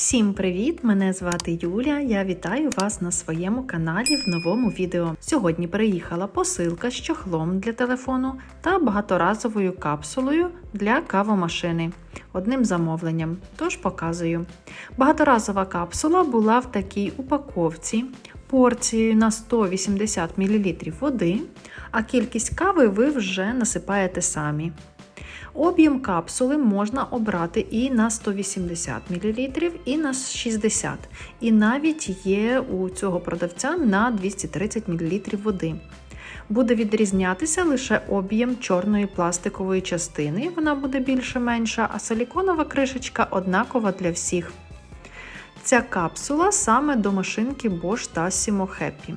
Всім привіт! Мене звати Юля. Я вітаю вас на своєму каналі в новому відео. Сьогодні приїхала посилка з чохлом для телефону та багаторазовою капсулою для кавомашини. Одним замовленням. Тож показую. Багаторазова капсула була в такій упаковці порцією на 180 мл води, а кількість кави ви вже насипаєте самі. Об'єм капсули можна обрати і на 180 мл, і на 60 І навіть є у цього продавця на 230 мл води. Буде відрізнятися лише об'єм чорної пластикової частини, вона буде більше-менша, а силіконова кришечка однакова для всіх. Ця капсула саме до машинки Bosch та Simo Happy.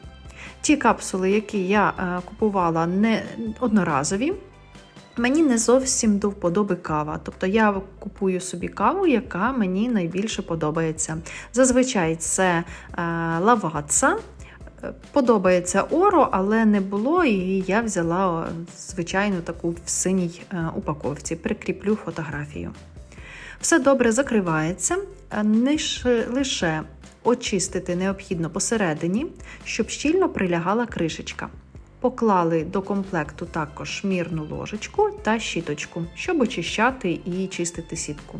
Ті капсули, які я е, купувала не одноразові, Мені не зовсім до вподоби кава, тобто я купую собі каву, яка мені найбільше подобається. Зазвичай це е, лаваца. Подобається оро, але не було, і я взяла звичайну таку в синій е, упаковці. Прикріплю фотографію. Все добре закривається, лише очистити необхідно посередині, щоб щільно прилягала кришечка. Поклали до комплекту також мірну ложечку та щіточку, щоб очищати і чистити сітку.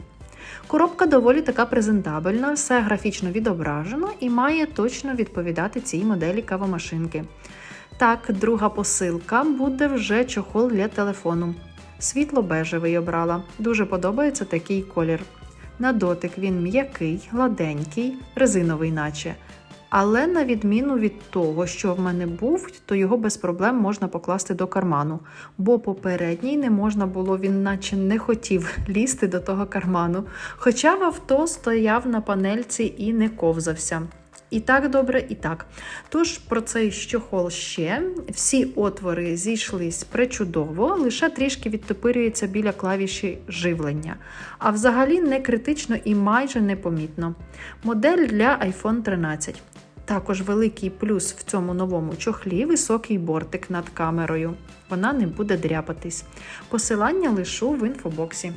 Коробка доволі така презентабельна, все графічно відображено і має точно відповідати цій моделі кавомашинки. Так, друга посилка буде вже чохол для телефону. Світло-бежевий обрала. Дуже подобається такий колір. На дотик він м'який, гладенький, резиновий, наче. Але на відміну від того, що в мене був, то його без проблем можна покласти до карману, бо попередній не можна було, він наче не хотів лізти до того карману. Хоча в авто стояв на панельці і не ковзався. І так добре, і так. Тож про цей щохол ще. Всі отвори зійшлись причудово, лише трішки відтопирюється біля клавіші живлення. А взагалі не критично і майже непомітно. Модель для iPhone 13. Також великий плюс в цьому новому чохлі високий бортик над камерою. Вона не буде дряпатись. Посилання лишу в інфобоксі.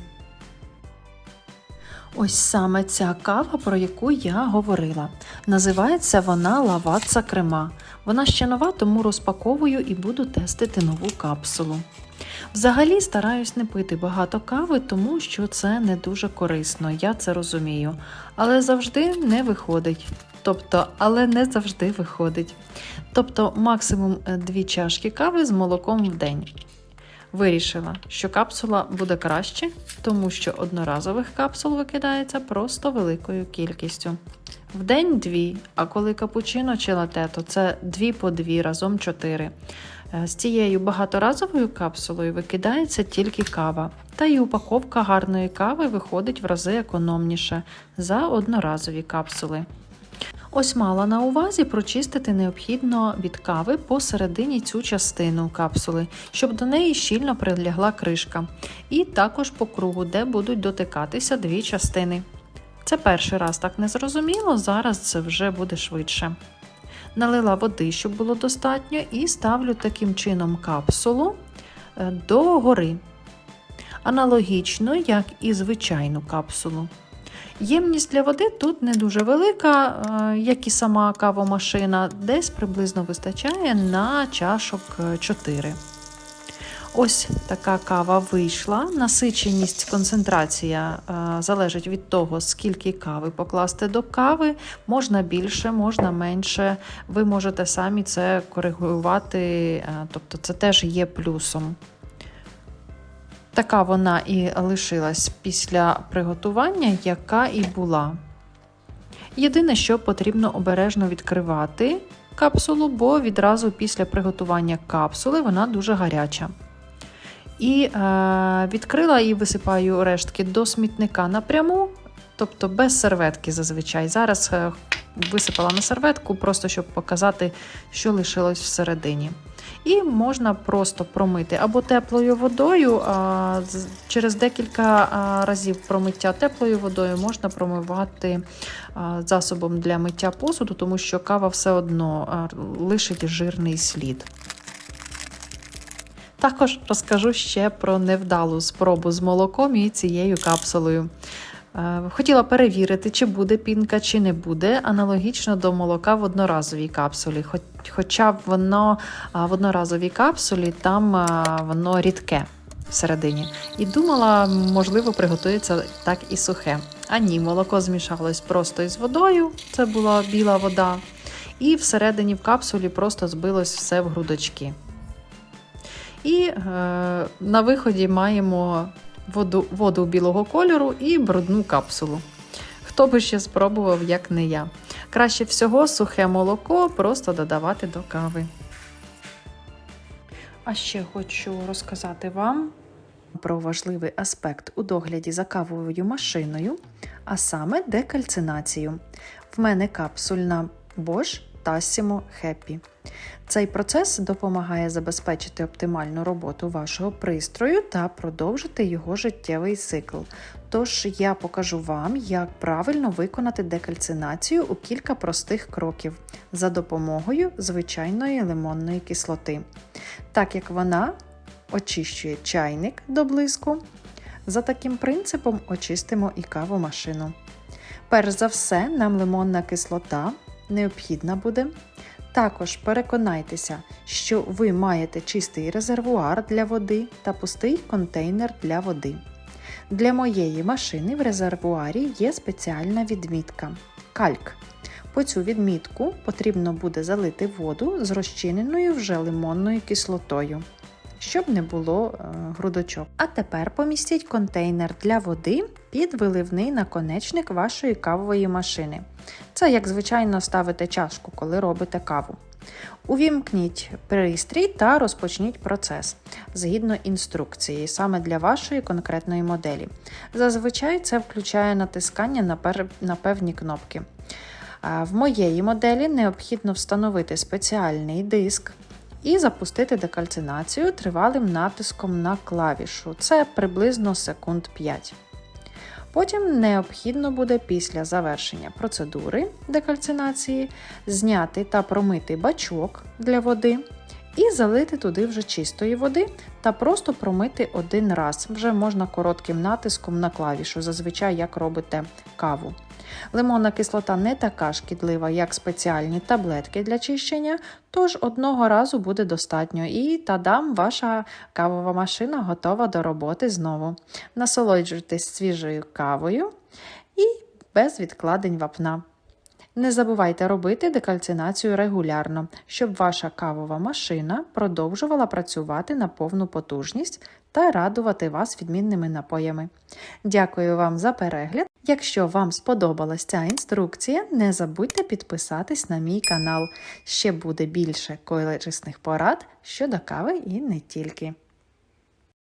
Ось саме ця кава, про яку я говорила. Називається вона Лаваца Крема. Вона ще нова, тому розпаковую і буду тестити нову капсулу. Взагалі стараюсь не пити багато кави, тому що це не дуже корисно, я це розумію. Але завжди не виходить. Тобто, але не завжди виходить. Тобто, максимум 2 чашки кави з молоком в день. Вирішила, що капсула буде краще, тому що одноразових капсул викидається просто великою кількістю. В день дві, а коли капучино чи лате, то це дві по дві, разом чотири. З цією багаторазовою капсулою викидається тільки кава, та й упаковка гарної кави виходить в рази економніше за одноразові капсули. Ось мала на увазі прочистити необхідно від кави посередині цю частину капсули, щоб до неї щільно прилягла кришка, і також по кругу, де будуть дотикатися дві частини. Це перший раз так не зрозуміло, зараз це вже буде швидше. Налила води, щоб було достатньо, і ставлю таким чином капсулу е, до гори. Аналогічно, як і звичайну капсулу. Ємність для води тут не дуже велика, е, як і сама кавомашина, десь приблизно вистачає на чашок 4. Ось така кава вийшла. Насиченість, концентрація е, залежить від того, скільки кави покласти до кави. Можна більше, можна менше. Ви можете самі це коригувати, е, тобто це теж є плюсом. Така вона і лишилась після приготування, яка і була. Єдине, що потрібно обережно відкривати капсулу, бо відразу після приготування капсули вона дуже гаряча. І е, відкрила і висипаю рештки до смітника напряму, тобто без серветки зазвичай. Зараз е, висипала на серветку, просто щоб показати, що лишилось всередині. І можна просто промити або теплою водою. А, через декілька разів промиття теплою водою можна промивати засобом для миття посуду, тому що кава все одно лишить жирний слід. Також розкажу ще про невдалу спробу з молоком і цією капсулою. Е, Хотіла перевірити, чи буде пінка, чи не буде, аналогічно до молока в одноразовій капсулі. Хоч, хоча б воно в одноразовій капсулі там воно рідке всередині. І думала, можливо, приготується так і сухе. А ні, молоко змішалось просто із водою, це була біла вода, і всередині в капсулі просто збилось все в грудочки. І е, на виході маємо воду, воду білого кольору і брудну капсулу. Хто би ще спробував, як не я. Краще всього сухе молоко просто додавати до кави. А ще хочу розказати вам про важливий аспект у догляді за кавовою машиною, а саме декальцинацію. В мене капсульна Bosch Tassimo Happy. Цей процес допомагає забезпечити оптимальну роботу вашого пристрою та продовжити його життєвий цикл. Тож я покажу вам, як правильно виконати декальцинацію у кілька простих кроків за допомогою звичайної лимонної кислоти. Так як вона очищує чайник до блиску, за таким принципом очистимо і кавомашину. Перш за все, нам лимонна кислота необхідна буде. Також переконайтеся, що ви маєте чистий резервуар для води та пустий контейнер для води. Для моєї машини в резервуарі є спеціальна відмітка кальк. По цю відмітку потрібно буде залити воду з розчиненою вже лимонною кислотою, щоб не було е, грудочок. А тепер помістіть контейнер для води під виливний наконечник вашої кавової машини. Це, як звичайно, ставите чашку, коли робите каву. Увімкніть пристрій та розпочніть процес згідно інструкції, саме для вашої конкретної моделі. Зазвичай це включає натискання на, пер... на певні кнопки. В моєї моделі необхідно встановити спеціальний диск і запустити декальцинацію тривалим натиском на клавішу. Це приблизно секунд 5. Потім необхідно буде після завершення процедури декальцинації зняти та промити бачок для води і залити туди вже чистої води та просто промити один раз. Вже можна коротким натиском на клавішу, зазвичай як робите каву. Лимонна кислота не така шкідлива, як спеціальні таблетки для чищення, тож одного разу буде достатньо. І тадам, ваша кавова машина готова до роботи знову. Насолоджуйтесь свіжою кавою і без відкладень вапна. Не забувайте робити декальцинацію регулярно, щоб ваша кавова машина продовжувала працювати на повну потужність та радувати вас відмінними напоями. Дякую вам за перегляд. Якщо вам сподобалась ця інструкція, не забудьте підписатись на мій канал. Ще буде більше корисних порад щодо кави і не тільки.